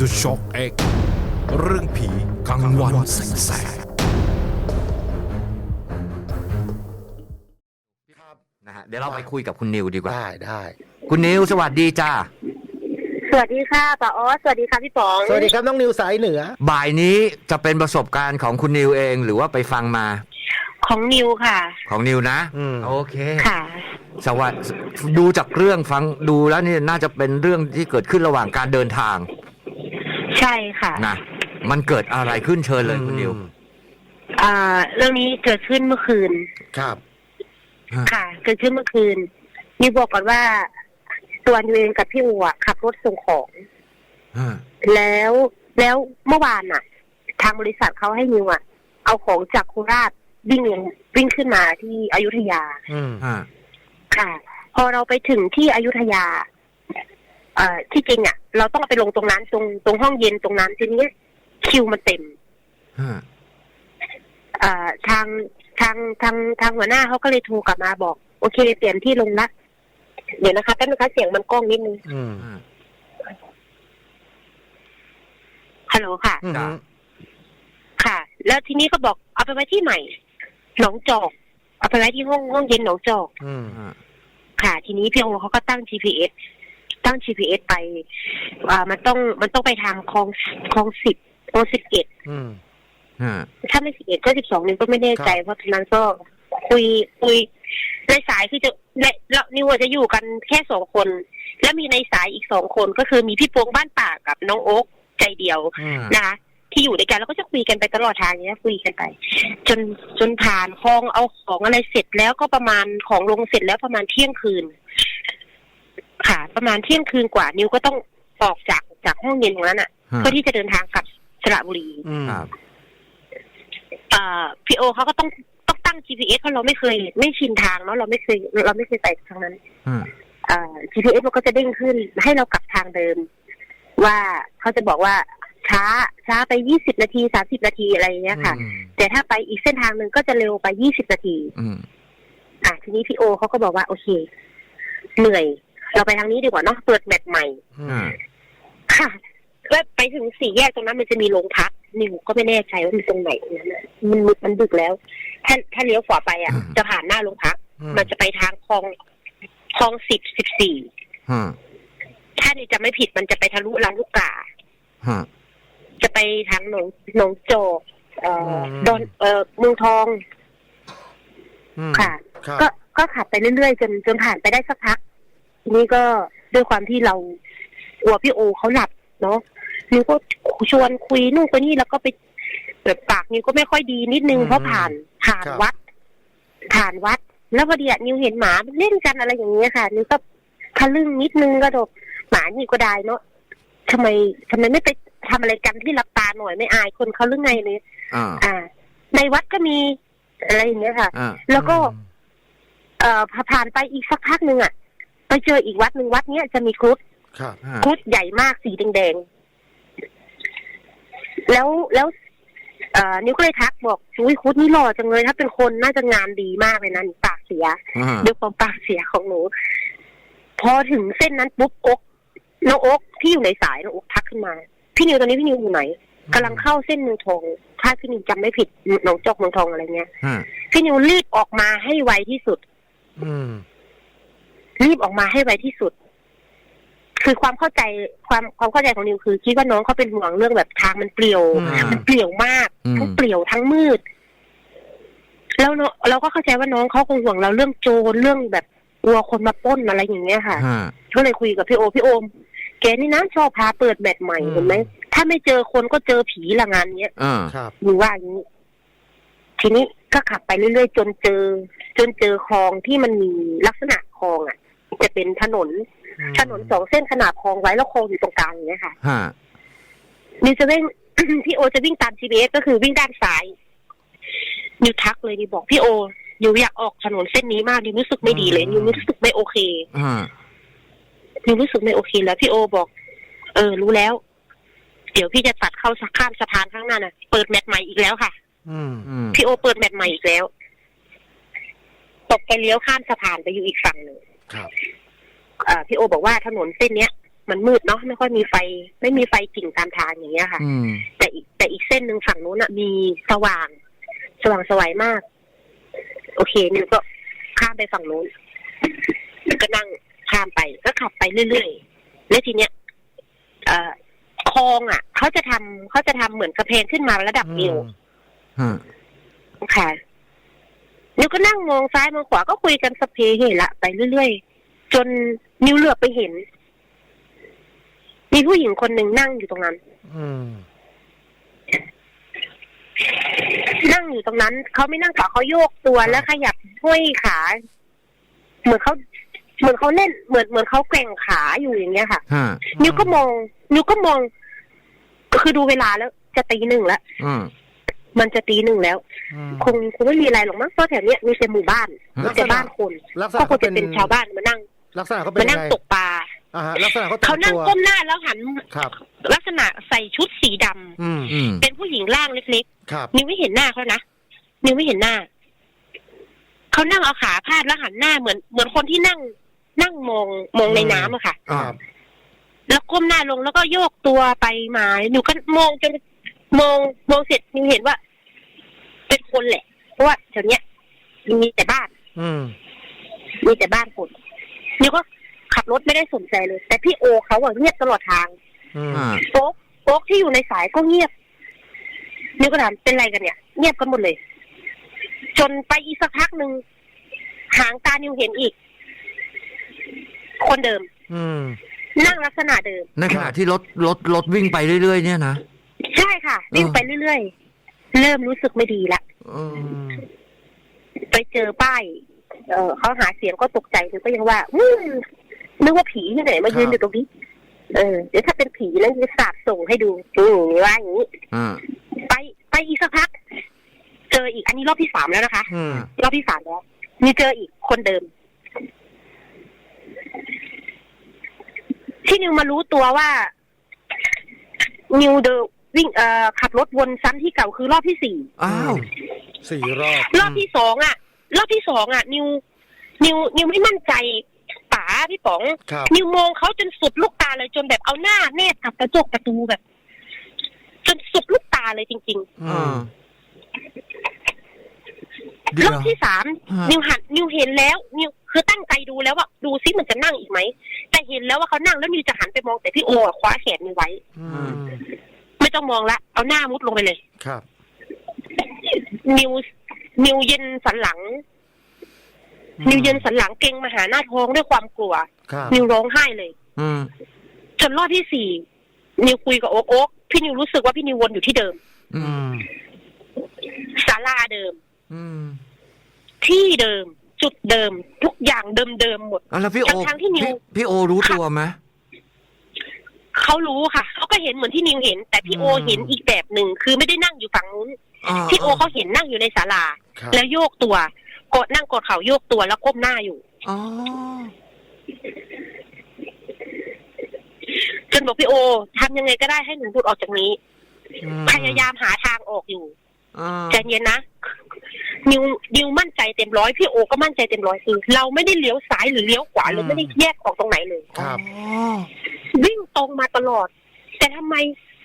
The Shock X เรื่องผีกลางวันแสกๆนะฮะเดี๋ยวเราไปคุยกับคุณนิวดีกว่า ได้ได้ คุณนิวสวัสดีจ้า สวัสดีค่ะป้าออสสวัสดีค่ะพี่ป๋อง สวัสดีครับน้องนิวสายเหนือ บ่ายนี้จะเป็นประสบการณ์ของคุณนิวเองหรือว่าไปฟังมา ของนิวค่ะ ของนิวนะอืม โอเค ค่ะ สวัสดดูจากเรื่องฟังดูแล้วนี่น่าจะเป็นเรื่องที่เกิดขึ้นระหว่างการเดินทาง ใช่ค่ะ นะมันเกิดอะไรขึ้นเชิญเลยคุณนิวอ่า เรื่องนี้เกิดขึ้นเมื่อคืน ครับ ค่ะ เกิดขึ้นเมื่อคืนนิวบอกก่อนว่าตัวนิวเองกับพี่อูอะขับรถส่งของ ฮะแล้วแล้วเมื่อวานน่ะทางบริษัทเขาให้นิวอะเอาของจากโคราชวิ่งลงวิ่งขึ้นมาที่อยุธยา อืมฮะค่ะ พอเราไปถึงที่อยุธยาเอ่อ ที่จริงอะ เราต้องไปลงตรงนั้นตรงตรงห้องเย็นตรงนั้นทีนี้คิวมันเต็มฮะเอ่อทางทางทางทางหัวหน้าเขาก็เลยโทรกลับมาบอก โอเค เปลี่ยนที่ลงละเดี๋ยวนะคะแป๊บนึงคะเสียงมันกล้องนิดนึงอืมฮะฮัลโหลค่ะอืมจ้ะค่ะ แล้วทีนี้ก็บอกเอาไปไว้ที่ใหม่ หนองจอก เอาไปไว้ที่ห้องห้องเย็นหนองจอกอืมฮะค่ะ ทีนี้พี่โอเขาก็ตั้ง GPS ตั้ง GPS ไปอ่ามันต้องมันต้องไปทางคลองคลองสิบโอสิบเอ็ดอืม Hmm. ฮะ ถ้าไม่สิบเอ็ดก็สิบสองนิวก็ไม่แน่ใจครับเพราะฉะนั้นก็คุยคุยในสายคือจะในเรานิวอะจะอยู่กันแค่สองคน แล้วมีในสายอีกสองคนก็คือมีพี่ปวงบ้านป่ากับน้องโอ๊กใจเดียวอืม นะคะที่อยู่ด้วยกันแล้วก็จะคุยกันไปตลอดทางเนี้ยคุยกันไป จนจนผ่านคลองเอาของอะไรเสร็จแล้วก็ประมาณของลงเสร็จแล้วประมาณเที่ยงคืน ค่ะ ประมาณเที่ยงคืนกว่านิวก็ต้องออกจากจากห้องเย็นตรงนั้นอะฮะเพื่อที่จะเดินทางกลับสระบุรีอืมครับอ่าพี่โอเขาก็ต้องต้องตั้ง GPS เพราะเราไม่เคย ไม่ชินทางเนาะเราไม่เคย เราไม่เคยไปทางนั้นฮะอ่า GPS มันก็จะเด้งขึ้น ให้เรากลับทางเดิม ว่าเขาจะบอกว่าช้าช้าไปยี่สิบนาทีสามสิบนาทีอะไรอย่างเงี้ยค่ะอืมแต่ถ้าไปอีกเส้นทางหนึ่งก็จะเร็วไปยี่สิบนาทีอืมอะทีนี้พี่โอเขาก็บอกว่า โอเค เหนื่อย เราไปทางนี้ดีกว่าเนาะเปิดแมปใหม่อืฮะมค่ะแล้วไปถึงสี่แยกตรงนั้นมันจะมีโรงพักนิวก็ไม่แน่ใจว่ามันตรงไหนตรงนั้นน่ะมันมืดมันดึกแล้วถ้าถ้าเลี้ยวขวาไปอะ จะผ่านหน้าโรงพักอืมมันจะไปทางคลองคลองสิบสิบสี่ฮะถ้านี่จะไม่ผิดมันจะไปทะลุลำลูกกาฮะจะไปทางหนองหนองโจกเอ่อดอนเอ่อเมืองทองอืมค่ะครับก็ก็ขับไปเรื่อยๆจนจนผ่านไปได้สักพักที นี้ก็ด้วยความที่เรากลัวพี่โอเขาหลับเนาะนิวก็ชวนคุยนู่นคุยนี่แล้วก็ไปแบบปากนิวก็ไม่ค่อยดีนิดนึงอืมเพราะผ่านผ่านครับวัด ผ่านวัด แล้วพอดีอะนิวเห็นหมามันเล่นกันอะไรอย่างเงี้ยค่ะนิวก็ทะลึ่งนิดนึงก็โดดหมานี่ก็ได้เนาะทำไมทำไมไม่ไปทำอะไรกันที่รับตาหน่อยไม่อายคนเขาหรือไงเลยอ่าอ่าในวัดก็มีอะไรอย่างเงี้ยค่ะอ่าแล้วก็ เอ่อพอผ่านไปอีกสักพักหนึ่งอะ ไปเจออีกวัดหนึ่งวัดเนี้ยจะมีครุฑครับฮะครุฑใหญ่มากสีแดงๆแล้วแล้วเอ่อนิวก็เลยทักบอกอุ้ยครุฑนี่หล่อจังเลยถ้าเป็นคนน่าจะงานดีมากเลยนะหนูปากเสียฮะด้วยความปากเสียของหนู พอถึงเส้นนั้นปุ๊บอกน้องอกที่อยู่ในสายน้องอกทักขึ้นมา พี่นิวตอนนี้พี่นิวอยู่ไหนกำลังเข้าเส้นเมืองทองถ้าพี่นิวจำไม่ผิดหนองจอกเมืองทองอะไรเงี้ยฮะพี่นิวรีบออกมาให้ไวที่สุด อืม รีบออกมาให้ไวที่สุด คือความเข้าใจความความเข้าใจของนิวคือคิดว่าน้องเขาเป็นห่วงเรื่องแบบทางมันเปลี่ยว อืม มันเปลี่ยวมากอืม ทั้งเปลี่ยวทั้งมืด แล้วเนอะเราก็เข้าใจว่าน้องเขาคงห่วงเราเรื่องโจรเรื่องแบบกลัวคนมาปล้นอะไรอย่างเงี้ยค่ะ ฮะ ก็เลยคุยกับพี่โอพี่โอม แกนี่นะชอบพาเปิดแบตใหม่อืม เห็นไหมถ้าไม่เจอคนก็เจอผีละงานเนี้ยอ่า ครับ หนูว่าอย่างนี้ ทีนี้ก็ขับไปเรื่อยๆจนเจอ จนเจอคลองที่มันมีลักษณะคลองอะ จะเป็นถนน ถนนสองเส้นขนาบคลองไว้แล้วคลองอยู่ตรงกลางอย่างเงี้ยค่ะฮะนิวจะวิ่งพี่โอจะวิ่งตาม GPS ก็คือวิ่งด้านซ้ายนิวทักเลยนิวบอกพี่โอนิวอยากออกถนนเส้นนี้มากนิวรู้สึกไม่ดีเลยนิวรู้สึกไม่โอเคฮะนิวรู้สึกไม่โอเค แล้วพี่โอบอก เออ รู้แล้ว เดี๋ยวพี่จะตัดเข้าข้ามสะพานข้างหน้าน่ะ เปิดแมตช์ใหม่อีกแล้วค่ะอืมอืมพี่โอเปิดแมตช์ใหม่อีกแล้วตกไปเลี้ยวข้ามสะพานไปอยู่อีกฝั่งหนึ่ง ครับเอ่อพี่โอบอกว่าถนนเส้นเนี้ยมันมืดเนาะไม่ค่อยมีไฟ ไม่มีไฟจิ่งตามทางอย่างเงี้ยค่ะ อืม แต่อีกแต่อีกเส้นหนึ่งฝั่งนู้นอะมีสว่าง สว่างสวัยมาก โอเคนิวก็ข้ามไปฝั่งนู้นก็นั่งข้ามไปก็ขับไปเรื่อยๆแล้วทีเนี้ยเอ่อคลองอะเขาจะทำเขาจะทำเหมือนกระเพงขึ้นมาระดับนิวฮะค่ะ นิวก็นั่งมองซ้ายมองขวาก็คุยกันสพเพเหระไปเรื่อยๆจนนิวเหลือบไปเห็น มีผู้หญิงคนหนึ่งนั่งอยู่ตรงนั้น อืมนั่งอยู่ตรงนั้นเขาไม่นั่งขาเขาโยกตัวแล้วขยับห้อยขา เหมือนเขาเหมือนเขาเล่นเหมือนเหมือนเขาแกว่งขาอยู่อย่างเงี้ยค่ะฮะนิวก็มอง นิวก็มอง คือดูเวลาแล้ว จะตีหนึ่งแล้ว อืม มันจะตีหนึ่งแล้วอืมคงคงไม่มีอะไรหรอกมั้งเพราะแถวเนี้ยมีแต่หมู่บ้านฮะมีแต่บ้านคนลักษก็ณะคเขางเป็จะนเป็นชาวบ้านมานั่ง ลักษณะเขาเป็นมายันั่งงไงตกปลาอ่าฮะลักษณะเขาแต่เขางนั่งตัวก้มหน้าแล้วหันครับลักษณะใส่ชุดสีดำอืมอืมเป็นผู้หญิงร่างเล็กครับๆนิวไม่เห็นหน้าเขานะนิวไม่เห็นหน้าเขานั่งเอาขาพาดแล้วหันหน้าเหมือนเหมือนคนที่นั่ง นั่งมองมองในน้ำอะค่ะอ่าครับแล้วก้มหน้าลงแล้วก็โยกตัวไปมาหนูก็มองจน มองมองเสร็จนิวเห็นว่า เป็นคนแหละ เพราะว่าแถวเนี้ยมีแต่บ้าน อืมมีแต่บ้านคนนิวก็ขับรถไม่ได้สนใจเลย แต่พี่โอเขาอะเงียบตลอดทางอืมอ่า โป๊กโป๊กที่อยู่ในสายก็เงียบนิวก็ถามเป็นไรกันเนี่ย เงียบกันหมดเลย จนไปอีกสักพักหนึ่งหางตานิวเห็นอีก คนเดิม อืม นั่งลักษณะเดิม ในขณะที่รถรถรถวิ่งไปเรื่อย ๆ เนี่ยนะ ใช่ค่ะวิ่งไปเรื่อยๆ เริ่มรู้สึกไม่ดีละอืมอืมไปเจอป้าย เออเขาหาเสียงก็ตกใจนึกก็ยังว่า อืมนึกว่าผีที่ไหนมายืนอยู่ตรงนี้ เออ เดี๋ยวถ้าเป็นผีแล้วจะสาบส่งให้ดูอืมว่าอย่างนี้อ่าไปไปอีกสักพัก เจออีกอันนี้รอบที่สามแล้วนะคะ อืมรอบที่สามแล้ว มีเจออีกคนเดิม ที่นิวมารู้ตัวว่า นิวเดอ วิ่งเอ่อขับรถวนซ้ำที่เก่าคือรอบที่สี่อ้าวสี่รอบรอบที่สองอะ รอบที่สองอะ นิว นิวนิวไม่มั่นใจป๋าพี่ป๋องครับนิวมองเขาจนสุดลูกตาเลยจนแบบเอาหน้าแนบกับกระจกประตูแบบ จนสุดลูกตาเลยจริงอือ่ามๆเดี๋รยวอบที่สามฮะนิวหันนิวเห็นแล้ว นิวคือตั้งใจดูแล้วว่าดูซิมันจะนั่งอีกไหมแต่เห็นแล้วว่าเขานั่งแล้วนิวจะหันไปมองแต่พี่โออะคว้าแขนนิวไว้อืม ไม่ต้องมองละ เอาหน้ามุดลงไปเลย ครับ นิวนิวเย็นสันหลัง นิวเย็นสันหลังเก่งมาหาหน้าท้องด้วยความกลัว ครับ นิวร้องไห้เลย อืม จนรอบที่สี่นิวคุยกับโอ๊กโอ๊กพี่นิวรู้สึกว่าพี่นิววนอยู่ที่เดิมอือืมมศาลาเดิม อืมที่เดิม จุดเดิม ทุกอย่างเดิมเดิมๆหมด อะแล้วพี่โอทั้งๆที่นิว พี่พี่โอรู้ตัวไหม เขารู้ค่ะเขาก็เห็นเหมือนที่นิวเห็น แต่พี่โออืมเห็นอีกแบบหนึ่งคือไม่ได้นั่งอยู่ฝั่งนู้นอ่าพี่โอเขาเห็นนั่งอยู่ในศาลาครับแล้วโยกตัวกดนั่งกดเข่าโยกตัวแล้วก้มหน้าอยู่อ๋อจนบอกพี่โอทำยังไงก็ได้ให้หนูหลุดออกจากนี้อืมพยายามหาทางออกอยู่อ่าใจเย็นนะ นิวนิวมั่นใจเต็มร้อยพี่โอก็มั่นใจเต็มร้อยคือเราไม่ได้เลี้ยวซ้ายหรือเลี้ยวขวาหรือไม่ได้แยกออกตรงไหนเลยครับอ๋อวิ่งตรงมาตลอด แต่ทำไม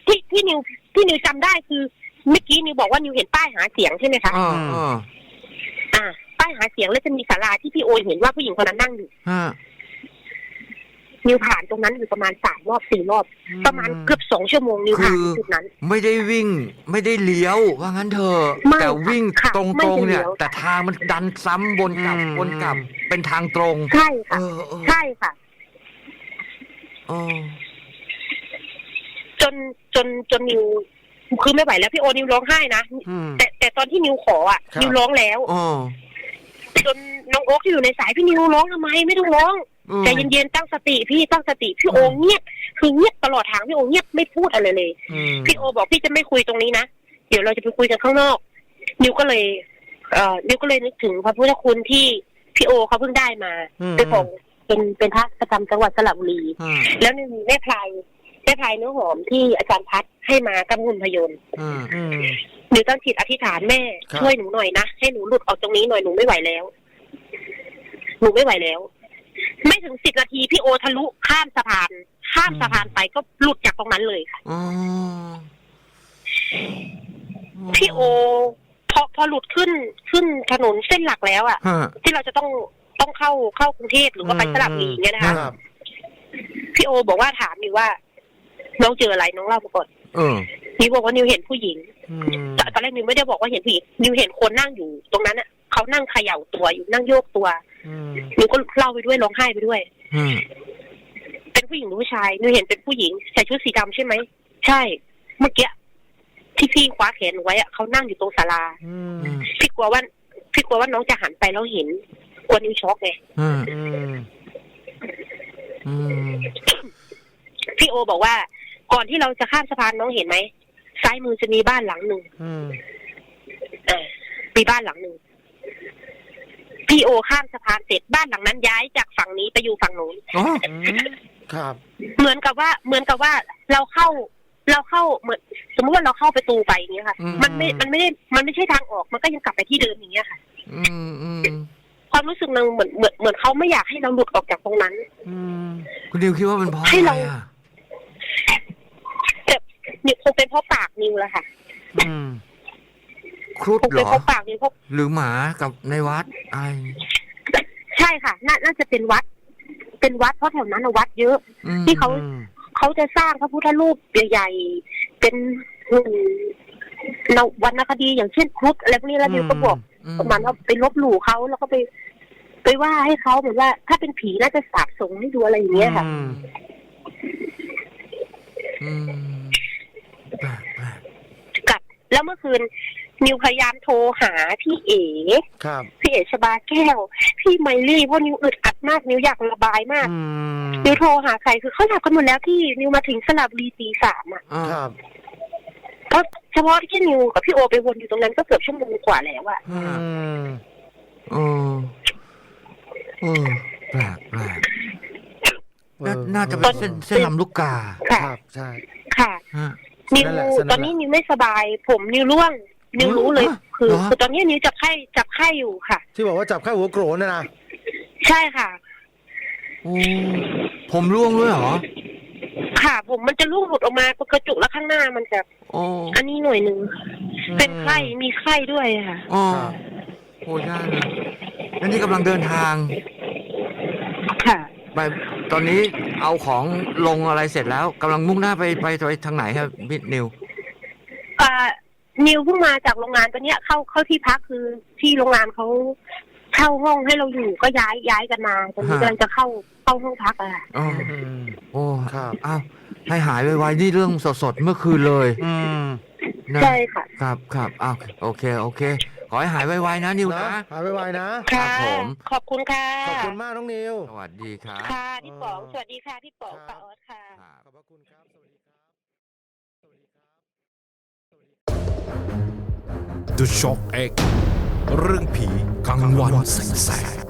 ที่ที่นิวที่นิวจำได้คือเมื่อกี้นิวบอกว่านิวเห็นป้ายหาเสียงใช่ไหมคะอ่าอืมอ่าอ่าป้ายหาเสียงแล้วจะมีศาลาที่พี่โอเห็นว่าผู้หญิงคนนั้นนั่งอยู่ฮะ นิวผ่านตรงนั้นอยู่ประมาณสามรอบสี่รอบ ประมาณเกือบสองชั่วโมงนิวผ่านจุดนั้น ไม่ได้วิ่งไม่ได้เลี้ยว ว่างั้นเถอะไม่แต่วิ่งค่ะตรงไม่ตรงได้เนี่ยเลี้ยวแต่ทางมันดันซ้ำวนกลับอืมวนกลับเป็นทางตรง ใช่เอค่ะอเออใช่ค่ะเออจนจนจนนิวคือไม่ไหวแล้วพี่โอนิวร้องไห้นะอืมแต่แต่ตอนที่นิวขออะครับนิวร้องแล้วอ๋อจนน้องโอ๊กที่อยู่ในสายพี่นิวร้องทำไมไม่ต้องร้องอืม ใจเย็นๆตั้งสติพี่ตั้งสติพี่โอเงียบคือเงียบตลอดทางพี่โอเงียบไม่พูดอะไรเลยอืมพี่โอบอกพี่จะไม่คุยตรงนี้นะเดี๋ยวเราจะไปคุยกันข้างนอก นิวก็เลยเอ่อนิวก็เลยนึกถึงพระพุทธคุณที่พี่โอเขาเพิ่งได้มาอืมเป็นของเป็นเป็นพระประจำจังหวัดสระบุรีอ่าแล้วนี่มีแม่พลายแม่พลายเนื้อหอมที่อาจารย์พัดให้มากำมุนพยนต์อ่าอืมนิวตั้งจิตอธิษฐานแม่ครับช่วยหนูหน่อยนะให้หนูหลุดออกตรงนี้หน่อยหนูไม่ไหวแล้วหนูไม่ไหวแล้ว ไม่ถึงสิบนาทีพี่โอทะลุข้ามสะพาน ข้ามสะพานไปก็หลุดจากตรงนั้นเลยค่ะอ๋อพี่โอพอพอหลุดขึ้นขึ้นถนนเส้นหลักแล้วอะฮะที่เราจะต้องต้องเข้าเข้ากรุงเทพหรือว่าไปสระบุรีอย่างเงี้ยนะคะครับพี่โอบอกว่าถามนิวว่า น้องเจออะไรน้องเล่ามาก่อนเออนิวบอกว่านิวเห็นผู้หญิงอืมแต่ตอนแรกนิวไม่ได้บอกว่าเห็นผู้หญิงนิวเห็นคนนั่งอยู่ตรงนั้นอะเขานั่งเขย่าตัวอยู่นั่งโยกตัว อืมนิวก็เล่าไปด้วยร้องไห้ไปด้วยฮะเป็นผู้หญิงหรือผู้ชายนิวเห็นเป็นผู้หญิงใส่ชุดสีดำใช่ไหมใช่ เมื่อกี้ที่พี่คว้าแขนหนูไว้อะเขานั่งอยู่ตรงศาลาอืมอืมพี่กลัวว่าพี่กลัวว่าน้องจะหันไปแล้วเห็นกลัวนิวช็อกไงฮะอืมอืมพี่โอบอกว่า ก่อนที่เราจะข้ามสะพานน้องเห็นไหมซ้ายมือจะมีบ้านหลังหนึ่งอืมเออมีบ้านหลังหนึ่ง พี่โอข้ามสะพานเสร็จบ้านหลังนั้นย้ายจากฝั่งนี้ไปอยู่ฝั่งนู้นอ๋ออืมครับ เหมือนกับว่าเหมือนกับว่าเราเข้าเราเข้าเหมือนสมมติว่าเราเข้าประตูไปอย่างเงี้ยค่ะมันไม่มันไม่ได้มันไม่ใช่ทางออกมันก็ยังกลับไปที่เดิมอย่างเงี้ยค่ะ อืมอืมความรู้สึกนึงเหมือนเหมือนเหมือนเขาไม่อยากให้เราหลุดออกจากตรงนั้น อืมคุณดิวคิดว่าเป็นเพราะให้อะไรเรา อะแต่นี่คงเป็นเพราะปากนิวแหละค่ะ อืม ครุฑคงเหรเป็นอเพราะปากนิวเพราะหรือหมากับในวัดอะไรใช่ค่ะน่าน่าจะเป็นวัด เป็นวัดเพราะแถวนั้นน่ะวัดเยอะ อืมที่เขา อืมเขาจะสร้างพระพุทธรูปใหญ่ๆเป็นหุ่นนวรรณคดีอย่างเช่นครุฑอะไรพวกนี้แล้วนิวก็บอกอืมประมาณว่าไปลบหลู่เขาแล้วก็ไป ไปว่าให้เขาเหมือนว่า ถ้าเป็นผีน่าจะสาบส่งให้ดูอะไรอย่างเงี้ยค่ะ อืมอืมแปลกแปลกกับแล้วเมื่อคืน นิวพยายามโทรหาพี่เอ๋ครับ พี่เอ๋ชบาแก้ว พี่ไมลี่เพราะนิวอึดอัดมากนิวอยากระบายมากอืมนิวโทรหาใครคือเขาหลับกันหมดแล้วที่นิวมาถึงสลับรีตีสามอะอ่าครับ ก็เฉพาะที่นิวกับพี่โอไปวนอยู่ตรงนั้นก็เกือบชั่วโมงกว่าแล้วอะอืมเออเออแปลกแปลกน่าน่าจะเป็นเส้นเส้นลำลูกกาค่ะ ครับ ใช่ ค่ะ ฮะ นิวนั่นแหละนั่นแหละตอนนี้นิวไม่สบาย ผมนิวร่วง นิวรู้เลยฮะคือเหรอ คือตอนนี้นิวจับไข้จับไข้อยู่ค่ะ ที่บอกว่าจับข้าหัวโกรนนะนะใช่ค่ะ โอ้ผมร่วงด้วยเหรอค่ะ ผมมันจะร่วงหลุดออกมากระจุกแล้วข้างหน้ามันจะโอ้อันนี้หน่วยหนึ่งเป็นไข้มีไข้ด้วยค่ะ โอ้โหยากเลยแล้วนี่กำลังเดินทาง ค่ะ ไปตอนนี้เอาของลงอะไรเสร็จแล้วกำลังมุ่งหน้าไปไปไปทางไหนครับพี่นิวอ่า นิวเพิ่งมาจากโรงงานตอนเนี้ยเข้าเข้าที่พักคือที่โรงงานเขาเช่าห้องให้เราอยู่ก็ย้ายย้ายกันมาตอนนี้ฮะกำลังจะเข้าเข้าห้องพักอะค่ะอ๋ออืมโอ้ครับอ้าวให้หายไวๆนี่เรื่องสดๆเมื่อคืนเลย อืมนะใช่ค่ะ ครับครับอ้าวโอเคโอเค ขอให้หายไวๆนะนิวนะนะหายไวๆนะครัค่ะบผม ขอบคุณค่ะขอบคุณมากน้องนิว สวัสดีครับ ค่ะพี่ป๋องสวัสดีค่ะพี่ป๋องครัป้าบออสค่ะครับขอบพระคุณครับสวัสดีครับ The Shock X เรื่องผีกลางวันแสง